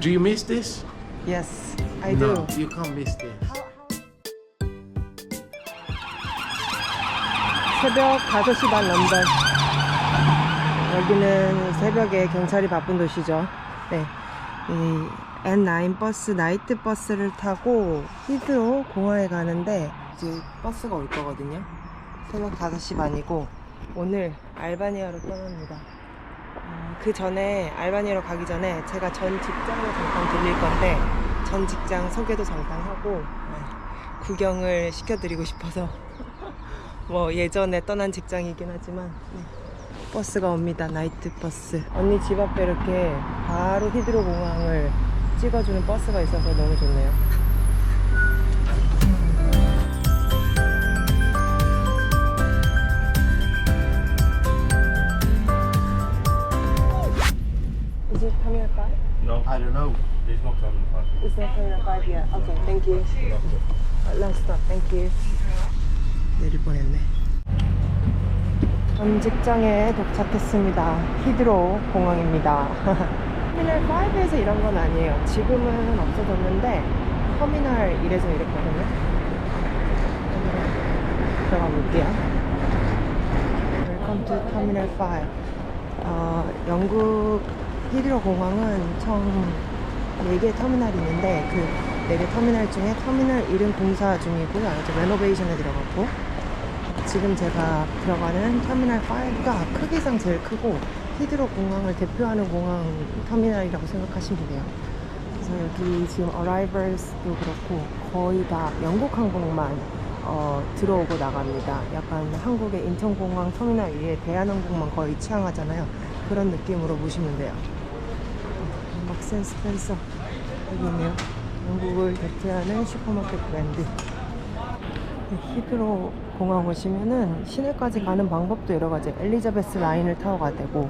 Do you miss this? Yes, I no, do. you can't miss this. 새벽 5시 반 런던. 여기는 새벽에 경찰이 바쁜 도시죠. 네. 이 N9 버스, 나이트 버스를 타고 히드로 공항에 가는데 이제 버스가 올 거거든요. 새벽 5시 반이고 오늘 알바니아로 떠납니다. 어, 그 전에 알바니아로 가기 전에 제가 전 직장을 잠깐 들릴 건데 전 직장 소개도 잠깐 하고 네, 구경을 시켜드리고 싶어서 뭐 예전에 떠난 직장이긴 하지만 네. 버스가 옵니다 나이트 버스 언니 집 앞에 이렇게 바로 히드로 공항을 찍어주는 버스가 있어서 너무 좋네요 직장에 도착했습니다. 히드로 공항입니다. 터미널 5에서 이런 건 아니에요. 지금은 없어졌는데 터미널 1에서 이랬거든요. 들어가 볼게요. Welcome to Terminal 5. 어, 영국 히드로 공항은 총 4개 터미널이 있는데 그 4개 터미널 중에 터미널 1은 공사 중이고요. 아직 레노베이션에 들어갔고 지금 제가 들어가는 터미널 5가 크기상 제일 크고 히드로 공항을 대표하는 공항 터미널이라고 생각하시면 돼요. 그래서 여기 지금 어라이벌스도 그렇고 거의 다 영국 항공만 어, 들어오고 나갑니다. 약간 한국의 인천공항 터미널 위에 대한항공만 거의 취항하잖아요. 그런 느낌으로 보시면 돼요. 막센 스펜서 여기 있네요. 영국을 대표하는 슈퍼마켓 브랜드. 히드로 공항 오시면은 시내까지 가는 방법도 여러 가지. 엘리자베스 라인을 타고 가야 되고,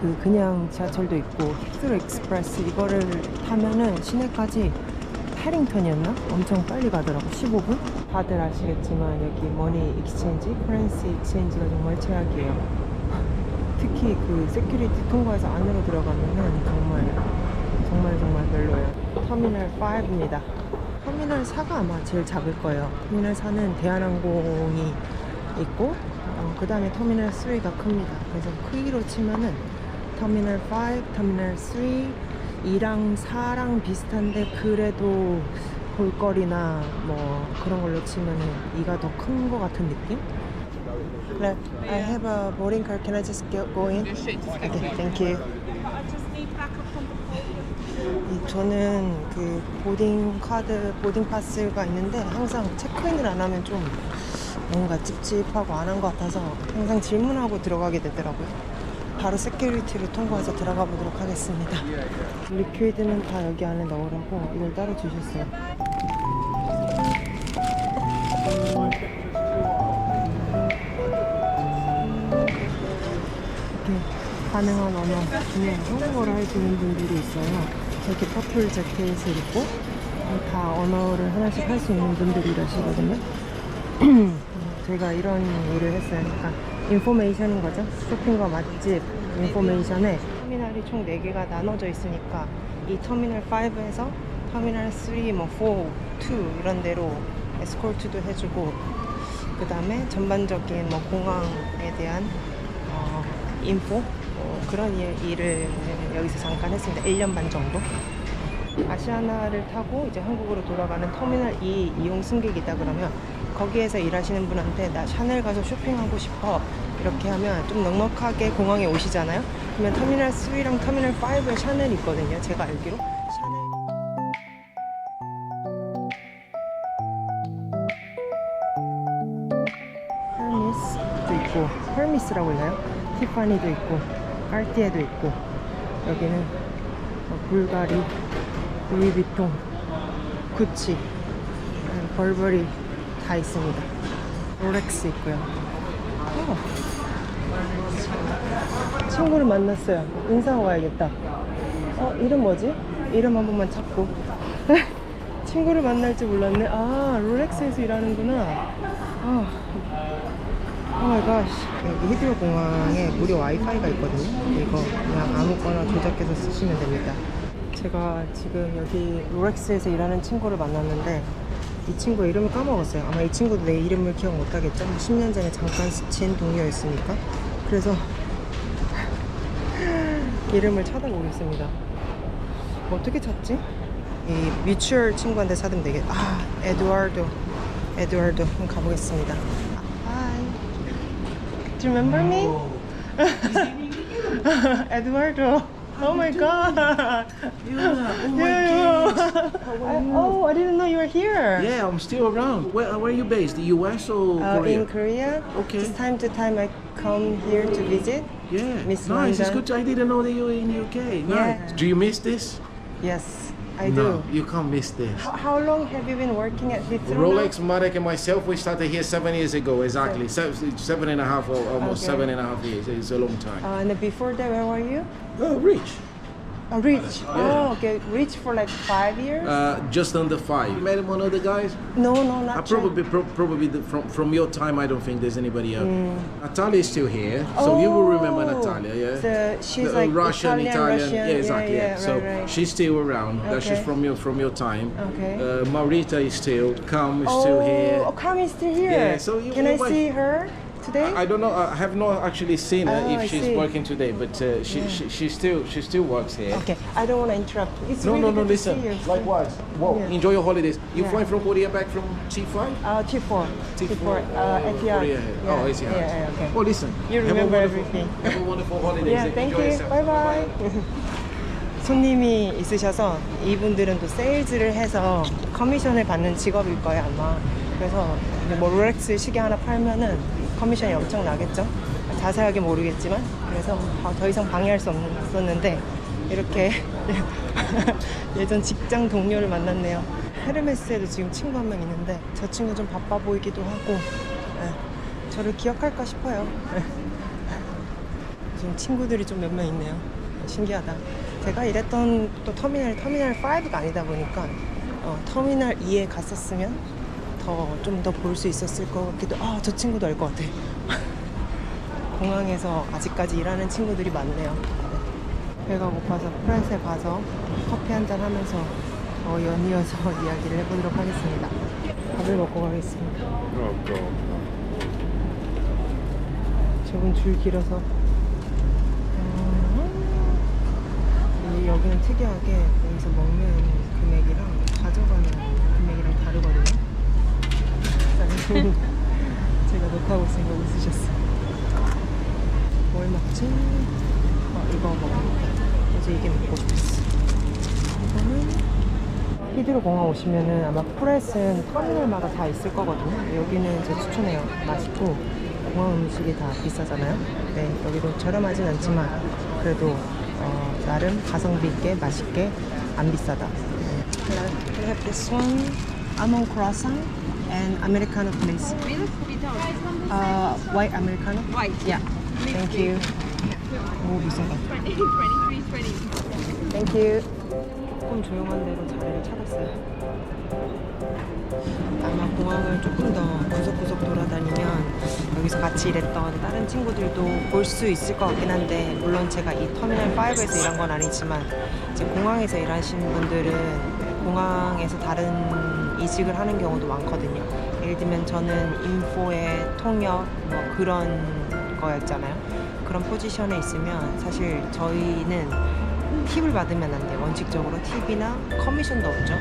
그 그냥 지하철도 있고, 히드로 익스프레스 이거를 타면은 시내까지 패링턴이었나? 엄청 빨리 가더라고. 15분? 다들 아시겠지만 여기 머니 익스체인지, 커런시 익스체인지가 정말 최악이에요. 특히 그 세큐리티 통과해서 안으로 들어가면은 정말 정말 정말 별로예요. 터미널 5입니다. 터미널 4가 아마 제일 작을 거예요. 터미널 4는 대한항공이 있고 그 다음에 터미널 3가 큽니다. 그래서 크기로 치면은 터미널 5, 터미널 3, 2랑 4랑 비슷한데 그래도 볼거리나 뭐 그런 걸로 치면은 2가 더큰거 같은 느낌? 네, I have a boarding card. Can I just go in? Okay, thank you. 이 저는 그 보딩 카드, 보딩 파스가 있는데 항상 체크인을 안 하면 좀 뭔가 찝찝하고 안 한 것 같아서 항상 질문하고 들어가게 되더라고요. 바로 세큐리티를 통과해서 들어가 보도록 하겠습니다. 리퀴드는 다 여기 안에 넣으라고 이걸 따로 주셨어요. 이렇게 가능한 언어 중에 한국어를 해주는 분들이 있어요. 저렇게 퍼플 재킷을 입고 다 언어를 하나씩 할 수 있는 분들이라시거든요. 제가 이런 일을 했어요. 그러니까 인포메이션인 거죠. 쇼핑과 맛집 인포메이션에 터미널이 총 4개가 나눠져 있으니까 이 터미널 5에서 터미널 3, 뭐 4, 2 이런 데로 에스코트도 해주고 그 다음에 전반적인 뭐 공항에 대한 어, 인포 어, 그런 일, 일을 여기서 잠깐 했습니다. 1년 반 정도. 아시아나를 타고 이제 한국으로 돌아가는 터미널 2 이용 승객이다 그러면 거기에서 일하시는 분한테 나 샤넬 가서 쇼핑하고 싶어 이렇게 하면 좀 넉넉하게 공항에 오시잖아요. 그러면 터미널 3랑 터미널 5에 샤넬이 있거든요. 제가 알기로 샤넬 헬미스도 있고 헬미스라고 있나요? 티파니도 있고 깔티에도 있고 여기는 뭐 불가리, 루이비통, 구찌, 벌버리 다 있습니다. 롤렉스 있고요. 어. 친구를 만났어요. 인사하고 가야겠다. 어 이름 뭐지? 이름 한 번만 찾고. 친구를 만날 줄 몰랐네. 아 롤렉스에서 일하는구나. 아 오 마이 갓. 여기 히드로 공항에 무료 와이파이가 있거든요. 이거 그냥 아무거나 조작해서 쓰시면 됩니다. 제가 지금 여기 롤렉스에서 일하는 친구를 만났는데 이 친구 이름을 까먹었어요. 아마 이 친구도 내 이름을 기억 못하겠죠? 10년 전에 잠깐 스친 동료였으니까. 그래서 이름을 찾아보겠습니다. 어떻게 찾지? 이 뮤추얼 친구한테 찾으면 되겠. 아, 에드와르도. 에드와르도 한번 가보겠습니다. Do you remember me? Eduardo. Oh my god. Yeah, oh my Yeah. I- oh, I didn't know you were here. Yeah, I'm still around. Where, where are you based? The US or Uh, Korea? in Korea. Okay. Just time to time I come here to visit. yeah, Miss nice. It's London. good. to- I didn't know that you were in the UK. Nice. Yeah. Do you miss this? Yes, I no, do. you can't miss this. How, how long have you been working at now? Rolex, Marek, and myself, we started here seven years ago, exactly. Se- seven and a half, almost Okay. seven and a half years. It's a long time. Uh, and before that, where were you? oh, rich. Oh, Rich. Oh, okay. Rich for like five years? Uh, just under five. You met one of the guys? no, no, not I probably, pro- probably the, from from your time. I don't think there's anybody else. Natalia is still here, so you will remember Mm. Oh, Natalia, yeah. the- she's The, uh, like Russian, Italian, Italian, Russian. yeah, exactly. Yeah, Yeah, yeah, so right, right. she's still around. That she's Okay. from your from your time. Okay. Uh, Marita is still. Cam is oh, still here. Oh, Carmen's still here. Yeah, so you- Can I might- see her today? I don't know. I have not actually seen her Oh, I if she's see. working today, but uh, she, she she still she still works here. okay, I don't want to interrupt. It's No, really no, no. good to Listen. see you. Likewise. Well, Yeah. enjoy your holidays. You Yeah. flying from Korea back from T5? Uh, T4. T4. Uh, Etihad. Korea. Yeah. Oh, Etihad. Yeah, yeah, okay. Well, listen. You have a remember wonderful- everything. Have a wonderful holidays. Yeah, thank Enjoy you. yourself. Bye bye. 손님이 있으셔서 이분들은 또 세일즈를 해서 커미션을 받는 직업일 거예요 아마. 그래서 뭐 롤렉스 시계 하나 팔면은 커미션이 엄청 나겠죠. 자세하게 모르겠지만 그래서 아, 더 이상 방해할 수 없었는데 이렇게 예전 직장 동료를 만났네요. 헤르메스에도 지금 친구 한 명 있는데 저 친구 좀 바빠 보이기도 하고 예, 저를 기억할까 싶어요. 예. 지금 친구들이 좀 몇 명 있네요. 신기하다. 제가 일했던 또 터미널, 터미널 5가 아니다 보니까 어, 터미널 2에 갔었으면 더 좀 더 볼 수 있었을 것 같기도 아, 저 친구도 알 것 같아. 공항에서 아직까지 일하는 친구들이 많네요. 네. 배가 고파서 프란스에 가서 커피 한 잔 하면서 더 연이어서 이야기를 해보도록 하겠습니다. 밥을 먹고 가겠습니다. 저분 줄 길어서 어, 이 여기는 특이하게 여기서 먹는 금액이랑 가져가는 금액이랑 다르거든요. 일단은 제가 녹화하고 있으니까 웃으셨어요. 뭘 먹지? 어, 이거 먹어볼까? 어제 이게 먹고 싶었어. 이거는 히드로 공항 오시면은 아마 프레스는 터미널마다 다 있을 거거든요. 여기는 제 추천해요. 맛있고 공항 음식이 다 비싸잖아요. 네, 여기도 저렴하진 않지만 그래도 어, 나름 가성비 있게 맛있게 안 비싸다. 네. We have this one almond and americano please. Uh, white americano. White. Yeah. Thank you. 오 비싼가. 20, 23, 20. 땡큐. 조금 조용한 데로 자리를 찾았어요. 아마 공항을 조금 더 구석구석 돌아다니면 여기서 같이 일했던 다른 친구들도 볼 수 있을 것 같긴 한데 물론 제가 이 터미널 5에서 일한 건 아니지만 이제 공항에서 일하시는 분들은 공항에서 다른 이직을 하는 경우도 많거든요. 예를 들면 저는 인포의 통역 뭐 그런 거였잖아요. 그런 포지션에 있으면 사실 저희는 팁을 받으면 안 돼요. 원칙적으로 팁이나 커미션도 없죠.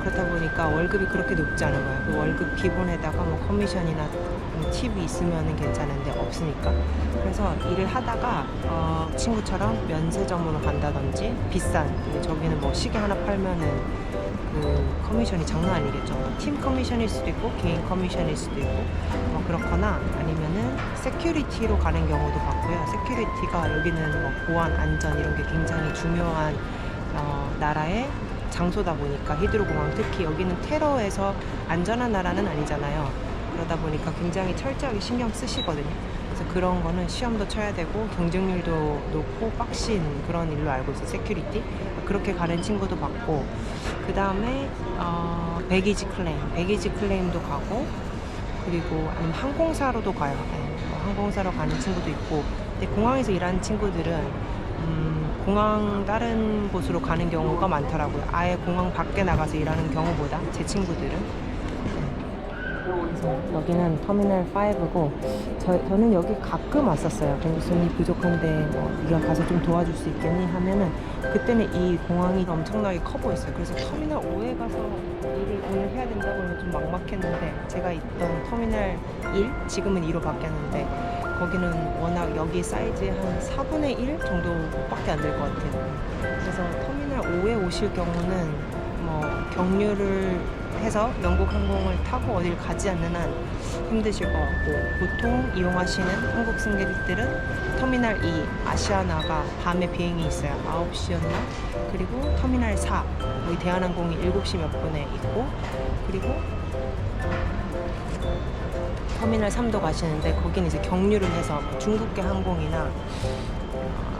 그렇다 보니까 월급이 그렇게 높지 않은 거예요. 그 월급 기본에다가 뭐 커미션이나 뭐 팁이 있으면 괜찮은데 없으니까. 그래서 일을 하다가 어, 친구처럼 면세점으로 간다든지 비싼 그 저기는 뭐 시계 하나 팔면은 그 커미션이 장난 아니겠죠. 팀 커미션일 수도 있고 개인 커미션일 수도 있고 뭐 그렇거나 아니면은 세큐리티로 가는 경우도 봤고요. 세큐리티가 여기는 뭐 보안 안전 이런 게 굉장히 중요한 어, 나라의 장소다 보니까 히드로 공항 특히 여기는 테러에서 안전한 나라는 아니잖아요. 그러다 보니까 굉장히 철저하게 신경 쓰시거든요. 그래서 그런 거는 시험도 쳐야 되고 경쟁률도 높고 빡신 그런 일로 알고 있어요. 세큐리티 그렇게 가는 친구도 봤고 그 다음에 어, 배기지 클레임, 배기지 클레임도 가고 그리고 아니면 항공사로도 가요. 네, 뭐 항공사로 가는 친구도 있고 근데 공항에서 일하는 친구들은 음, 공항 다른 곳으로 가는 경우가 많더라고요. 아예 공항 밖에 나가서 일하는 경우보다 제 친구들은. 여기는 터미널 5고 저, 저는 여기 가끔 왔었어요. 근데 손이 부족한데 뭐 네가 가서 좀 도와줄 수 있겠니 하면은 그때는 이 공항이 엄청나게 커 보였어요. 그래서 터미널 5에 가서 일을 오늘 해야 된다고 하면 좀 막막했는데 제가 있던 터미널 1 지금은 2로 바뀌었는데 거기는 워낙 여기 사이즈의 한 4분의 1 정도밖에 안 될 것 같아요. 그래서 터미널 5에 오실 경우는 뭐 경유를 해서 영국 항공을 타고 어딜 가지 않는 한 힘드실 것 같고 보통 이용하시는 한국 승객들은 터미널 2 아시아나가 밤에 비행이 있어요. 9시였나? 그리고 터미널 4 여기 대한항공이 7시 몇 분에 있고 그리고 터미널 3도 가시는데 거기는 이제 경유를 해서 뭐 중국계 항공이나 아,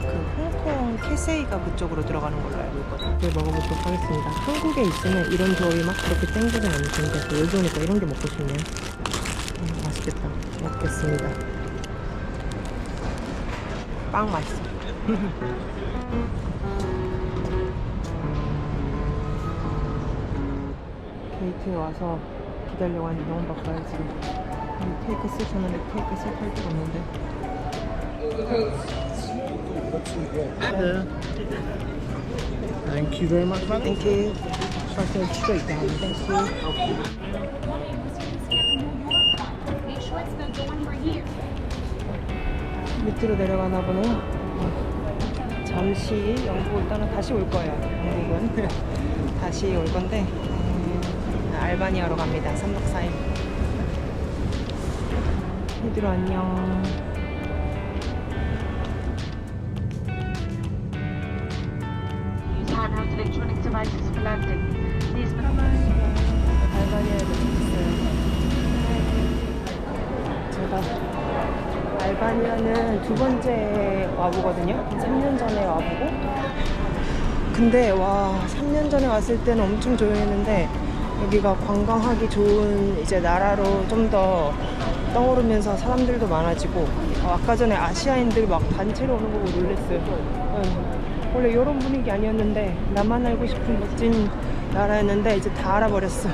그 홍콩 캐세이가 그쪽으로 들어가는 걸로 알고 있거든요. 이걸 먹어보도록 하겠습니다. 한국에 있으면 이런 조합이 막 그렇게 땡기진 않을 텐데 또 여기 오니까 이런 게 먹고 싶네요. 음, 맛있겠다. 먹겠습니다. 빵 맛있어. 게이트에 와서 기다려고 하는데 너무 바빠요 지금. 음, 테이크 쓰셨는데 테이크 쓸할 데가 없는데. Thank you very much, madam. 땡큐. 사실 straight down. for here. 밑으로 내려가나 보네. 어, 잠시 영국을 떠나 다시 올 거예요. 영국은 다시 올 건데 음, 알바니아로 갑니다. 3박 4일. 얘들아 안녕. 제가 알바니아는 두 번째 와보거든요. 3년 전에 와보고. 근데 와 3년 전에 왔을 때는 엄청 조용했는데 여기가 관광하기 좋은 이제 나라로 좀 더 떠오르면서 사람들도 많아지고 어, 아까 전에 아시아인들 막 단체로 오는 거 보고 놀랬어요. 응. 원래 이런 분위기 아니었는데 나만 알고 싶은 멋진 나라였는데 이제 다 알아버렸어.